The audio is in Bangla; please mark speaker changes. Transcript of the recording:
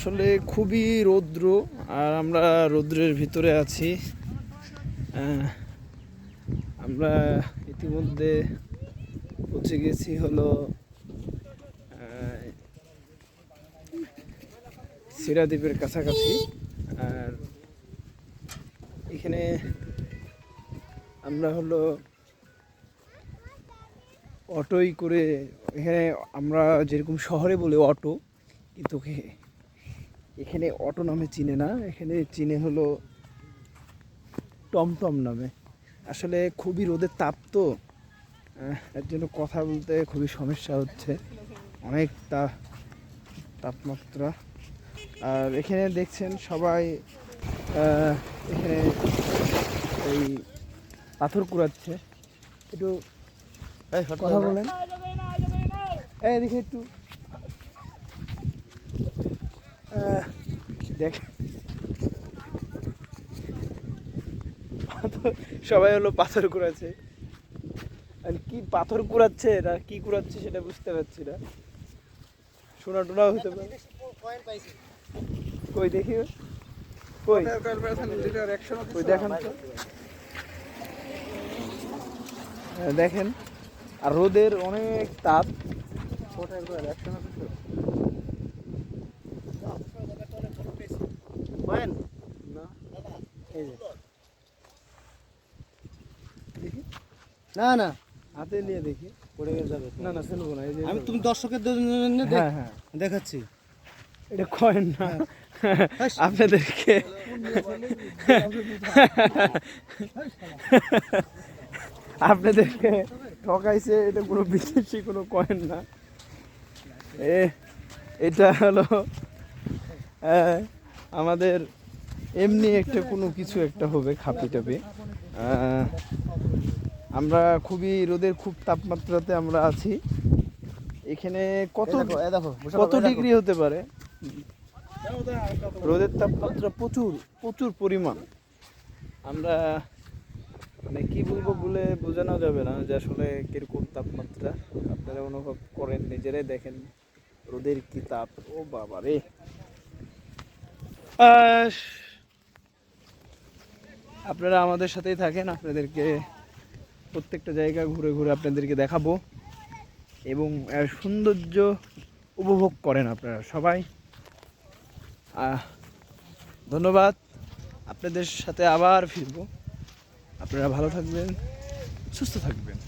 Speaker 1: আসলে খুবই রৌদ্র, আর আমরা রৌদ্রের ভিতরে আছি। আমরা ইতিমধ্যে পৌঁছে গেছি হলো সিরাদ্বীপের কাছাকাছি। আর এখানে আমরা হলো অটোই করে, এখানে আমরা যেরকম শহরে বলি অটো, কিন্তু এখানে অটো নামে চিনে না এখানে চিনে হলো টমটম নামে। আসলে খুবই রোদের তাপ তো এর জন্য কথা বলতে খুবই সমস্যা হচ্ছে। অনেক তা তাপমাত্রা। আর এখানে দেখছেন সবাই এখানে এই পাথর কুড়াচ্ছে। একটু কথা বলেন। এই দেখে একটু। দেখ। সবাই হলো পাথর কুড়াচ্ছে। আর কি পাথর কুড়াচ্ছে না কি কুড়াচ্ছে সেটা বুঝতে পারছি না। সোনা টোনাও হতে পারে। কই দেখি কই? কই দেখান তো? হ্যাঁ, দেখেন। আর রোদের অনেক তাপ। না এই যে দেখি
Speaker 2: না না।
Speaker 1: হাতে নিয়ে দেখি
Speaker 2: পড়ে যাবে।
Speaker 1: না না ফেলব না
Speaker 2: আমি তুমি দর্শকের জন্য
Speaker 1: হ্যাঁ হ্যাঁ।
Speaker 2: দেখাচ্ছি।
Speaker 1: এটা কয়েন না। আপনাদেরকে। আপনাদেরকে ঠকাইছে এটা কোনো বিদেশি কোনো কয়েন না। এ এটা হলো আমাদের এমনি একটা কোনো কিছু একটা হবে খাপি টাপি আমরা খুবই রোদের খুব তাপমাত্রাতে আমরা আছি। এখানে কত কত ডিগ্রি হতে পারে? রোদের তাপমাত্রা প্রচুর প্রচুর পরিমাণ। আমরা মানে কি বলব বলে বোঝানো যাবে না যে আসলে কীরকম তাপমাত্রা। আপনারা অনুভব করেন নিজেরাই দেখেন রোদের কি তাপ। ও বাবা রে। আপনারা আমাদের সাথেই থাকেন আপনাদেরকে প্রত্যেকটা জায়গা ঘুরে ঘুরে আপনাদেরকে দেখাবো এবং সৌন্দর্য উপভোগ করেন আপনারা সবাই। ধন্যবাদ। আপনাদের সাথে আবার ফিরবো। আপনারা ভালো থাকবেন, সুস্থ থাকবেন।